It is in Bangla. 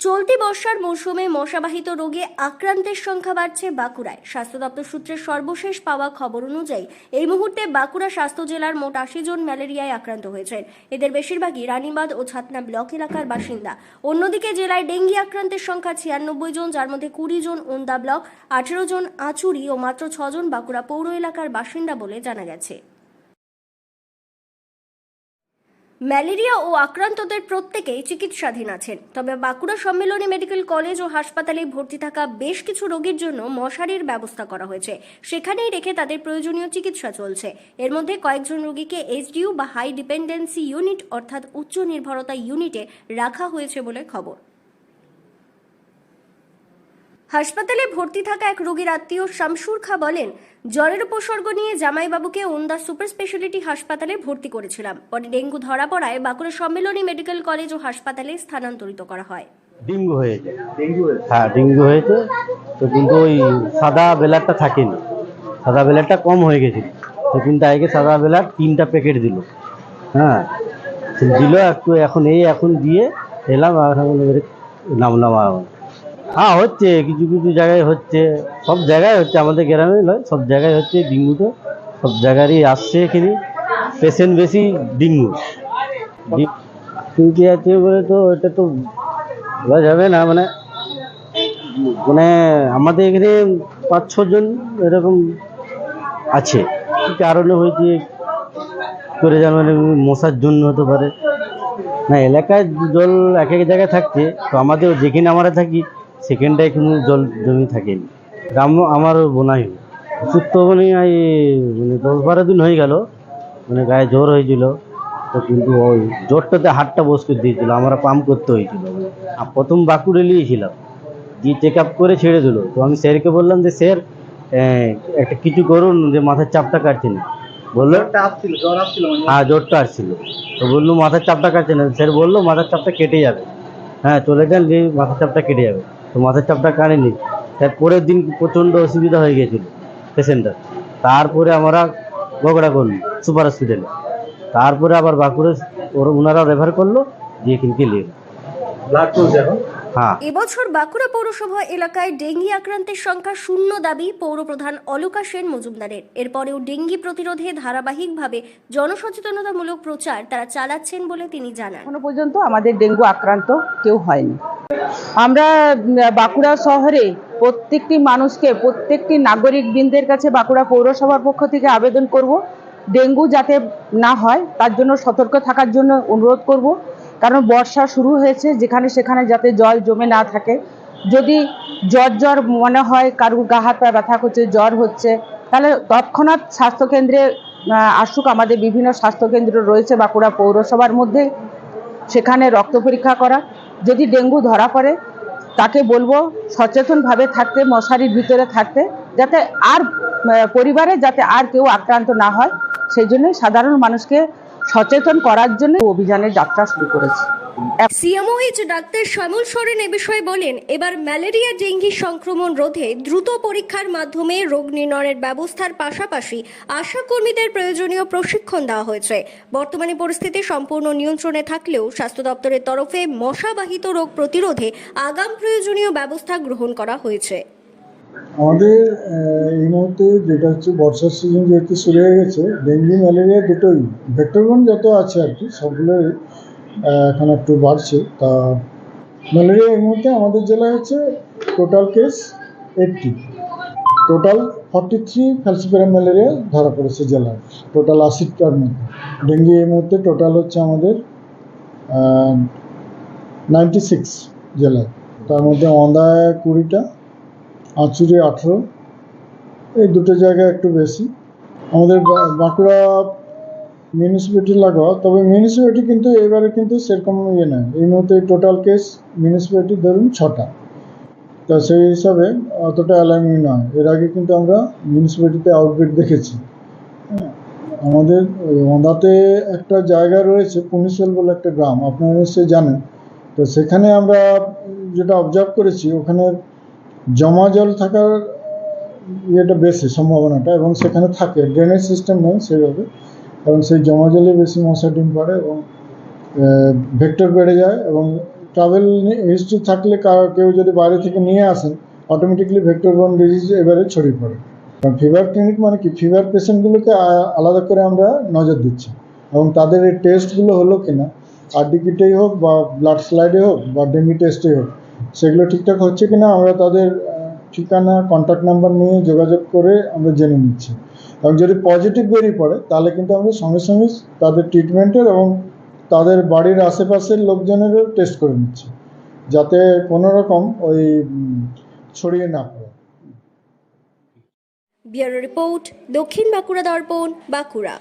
চলতি বর্ষার মৌসুমে মশাবাহিত রোগে আক্রান্তের সংখ্যা বাড়ছে বাঁকুড়ায়। স্বাস্থ্য দপ্তর সূত্রে সর্বশেষ পাওয়া খবর অনুযায়ী, এই মুহূর্তে বাঁকুড়া স্বাস্থ্য জেলার মোট আশি জন ম্যালেরিয়ায় আক্রান্ত হয়েছেন। এদের বেশিরভাগই রানীবাঁধ ও ছাতনা ব্লক এলাকার বাসিন্দা। অন্যদিকে জেলায় ডেঙ্গি আক্রান্তের সংখ্যা ছিয়ানব্বই জন, যার মধ্যে কুড়ি জন ওন্দা ব্লক, আঠেরো জন আচুরি ও মাত্র ছজন বাঁকুড়া পৌর এলাকার বাসিন্দা বলে জানা গেছে। ম্যালেরিয়া ও আক্রান্তদের প্রত্যেকেই চিকিৎসাধীন আছেন। তবে বাঁকুড়া সম্মেলনী মেডিকেল কলেজ ও হাসপাতালে ভর্তি থাকা বেশ কিছু রোগীর জন্য মশারির ব্যবস্থা করা হয়েছে। সেখানেই রেখে তাদের প্রয়োজনীয় চিকিৎসা চলছে। এর মধ্যে কয়েকজন রোগীকে এইচডিউ বা হাই ডিপেন্ডেন্সি ইউনিট অর্থাৎ উচ্চ নির্ভরতা ইউনিটে রাখা হয়েছে বলে খবর। হাসপাতালে ভর্তি থাকা এক রোগীর আত্মীয় শামসুর খা বলেন, জ্বরের উপসর্গ নিয়ে জামাইবাবুকে ওন্দা সুপার স্পেশালিটি হাসপাতালে ভর্তি করেছিলাম। পরে ডেঙ্গু ধরা পড়ায় বাঁকুড়া সম্মেলনী মেডিকেল কলেজ ও হাসপাতালে স্থানান্তরিত করা হয়। ডেঙ্গু হয়েছে। হ্যাঁ ডেঙ্গু হয়েছে। তো কিন্তু ওই সাদা বেলারটা থাকেনি। সাদা বেলারটা কম হয়ে গেছিল তো কিন্তু আগে সাদা বেলার তিনটা প্যাকেট দিল। হ্যাঁ দিল একটু এখন এই এখন দিয়ে এলাম আর নামলাম আর হ্যাঁ হচ্ছে, কিছু কিছু জায়গায় হচ্ছে, সব জায়গায় হচ্ছে, আমাদের গ্রামে নয়, সব জায়গায় হচ্ছে ডেঙ্গুটা সব জায়গারই আসছে এখানে পেশেন্ট বেশি ডেঙ্গু। কিন্তু আছে বলে তো, এটা তো বলা যাবে না মানে মানে আমাদের এখানে পাঁচ ছজন এরকম আছে। কারণে হয়েছে, করে জানো মানে মশার জন্য হতে পারে। না, এলাকায় জল এক এক জায়গায় থাকছে, তো আমাদের যেখানে আমরা থাকি সেখানটায় কোনো জল জমি থাকেনি গ্রাম আমারও বোনাই। ওষুধ তো মানে এই মানে দশ বারো দিন হয়ে গেল মানে গায়ে জ্বর হয়েছিল। তো কিন্তু ওই জ্বরটাতে হাতটা বস করে দিয়েছিল আমরা পাম্প করতে হয়েছিল। আর প্রথম বাঁকুড়ে নিয়েছিলাম। দিয়ে চেক আপ করে ছেড়ে দিল। তো আমি স্যারকে বললাম যে স্যার একটা কিছু করুন যে মাথার চাপটা কাটছে না। বলল মানে? হ্যাঁ জ্বরটা আসছিল। তো বলল মাথার চাপটা কাটছে না। স্যার বলল মাথার চাপটা কেটে যাবে। হ্যাঁ চলে যান যে মাথার চাপটা কেটে যাবে। তো মাথার চাপটা কাটেনি তার পরের দিন প্রচণ্ড অসুবিধা হয়ে গেছিল পেশেন্টটা। তারপরে আমরা বগড়া করল সুপার হসপিটালে। তারপরে আবার বাঁকুড়ে ওরা ওনারা রেফার করল, দিয়ে কিনকে নিয়ে ব্লাড চলছে এখন এবছর বাঁকুড়া পৌরসভা এলাকায় ডেঙ্গি আক্রান্তের সংখ্যা শূন্য দাবি পৌরপ্রধান অলকা সেন মজুমদারের। এরপরেও ডেঙ্গি প্রতিরোধে ধারাবাহিকভাবে জনসচেতনতামূলক প্রচার তারা চালাচ্ছেন বলে তিনি জানান। এখনও পর্যন্ত আমাদের ডেঙ্গু আক্রান্ত কেউ হয়নি। আমরা বাঁকুড়া শহরে প্রত্যেকটি মানুষকে প্রত্যেকটি নাগরিক বৃন্দের কাছে বাঁকুড়া পৌরসভার পক্ষ থেকে আবেদন করব। ডেঙ্গু যাতে না হয় তার জন্য সতর্ক থাকার জন্য অনুরোধ করব। কারণ বর্ষা শুরু হয়েছে, যেখানে সেখানে যাতে জল জমে না থাকে। যদি জ্বর জ্বর মনে হয়, কারুর গা হাত পা ব্যথা করছে, জ্বর হচ্ছে, তাহলে তৎক্ষণাৎ স্বাস্থ্যকেন্দ্রে আসুক। আমাদের বিভিন্ন স্বাস্থ্যকেন্দ্র রয়েছে বাঁকুড়া পৌরসভার মধ্যে। সেখানে রক্ত পরীক্ষা করা। যদি ডেঙ্গু ধরা পড়ে, তাকে বলব সচেতনভাবে থাকতে, মশারির ভিতরে থাকতে, যাতে আর পরিবারে যাতে আর কেউ আক্রান্ত না হয়। সেই জন্যই সাধারণ মানুষকে সচেতন করার জন্য অভিযানের যাত্রা শুরু করেছে। সিএমওএইচ ডাক্তার শ্যামল সরেন এ বিষয়ে বলেন, এবার ম্যালেরিয়া, ডেঙ্গি সংক্রমণ রোধে দ্রুত পরীক্ষার মাধ্যমে রোগ নির্ণয়ের ব্যবস্থার পাশাপাশি আশা কর্মীদের প্রয়োজনীয় প্রশিক্ষণ দেওয়া হয়েছে। বর্তমানে পরিস্থিতি সম্পূর্ণ নিয়ন্ত্রণে থাকলেও স্বাস্থ্য দপ্তরের তরফে মশাবাহিত রোগ প্রতিরোধে আগাম প্রয়োজনীয় ব্যবস্থা গ্রহণ করা হয়েছে। আমাদের এই মুহূর্তে যেটা হচ্ছে বর্ষার সিজন যেহেতু শুরু হয়ে গেছে ডেঙ্গি ম্যালেরিয়া দুটোই ভেক্টরগন যত আছে আর কি, সবগুলোই এখন একটু বাড়ছে। তা ম্যালেরিয়া এই মুহূর্তে আমাদের জেলায় হচ্ছে total case eighty total forty three falciparum malaria ধরা পড়েছে জেলায় টোটাল আশিটার মধ্যে। ডেঙ্গি এই মুহূর্তে টোটাল হচ্ছে আমাদের নাইনটি সিক্স জেলায়। তার মধ্যে অন্দায় কুড়িটা আঁচুরে আঠেরো। এই দুটো জায়গায় একটু বেশি। আমাদের বাঁকুড়া মিউনিসিপ্যালিটি লাগোয়া, তবে মিউনিসিপ্যালিটি কিন্তু এবারে কিন্তু সেরকম ইয়ে নয় এই মুহূর্তে টোটাল কেস মিউনিসিপ্যালিটি ধরুন ছটা। তা সেই হিসাবে অতটা অ্যালার্মিং নয়। এর আগে কিন্তু আমরা মিউনিসিপ্যালিটিতে আউটব্রেক দেখেছি। আমাদের ওঁদাতে একটা জায়গা রয়েছে, পুনিশল বলে একটা গ্রাম। আপনারা নিশ্চয়ই জানেন। তো সেখানে আমরা যেটা অবজার্ভ করেছি ওখানে জমা জল থাকার ইয়েটা বেশি সম্ভাবনাটা এবং সেখানে থাকে। ড্রেনেজ সিস্টেম নেই সেভাবে। এবং সেই জমা জলে বেশি মশা, ডিম পাড়ে এবং ভেক্টর বেড়ে যায় এবং ট্রাভেল হিস্ট্রি থাকলে কেউ যদি বাইরে থেকে নিয়ে আসেন অটোমেটিকলি ভেক্টরবন ডিজিজ এবারে ছড়িয়ে পড়ে। কারণ ফিভার ক্লিনিক মানে কি? ফিভার পেশেন্টগুলোকে আলাদা করে আমরা নজর দিচ্ছি। এবং তাদের এই টেস্টগুলো হলো কিনা? আরডিকিটেই হোক বা ব্লাড স্লাইডে হোক বা ডেঙ্গি টেস্টেই হোক সেগুলো ঠিকঠাক হচ্ছে কিনা আমরা তাদের ঠিকানা কন্ট্যাক্ট নাম্বার নিয়ে যোগাযোগ করে আমরা জেনে নিচ্ছি। এবং যদি পজিটিভ বেরিয়ে পড়ে, তাহলে কিন্তু আমরা সঙ্গে সঙ্গে তাদের ট্রিটমেন্টের এবং তাদের বাড়ির আশেপাশের লোকজনেরও টেস্ট করে নিচ্ছি, যাতে কোনো রকম ওই ছড়িয়ে না পড়ে। ব্যুরো রিপোর্ট, দক্ষিণ বাঁকুড়া দর্পণ, বাঁকুড়া।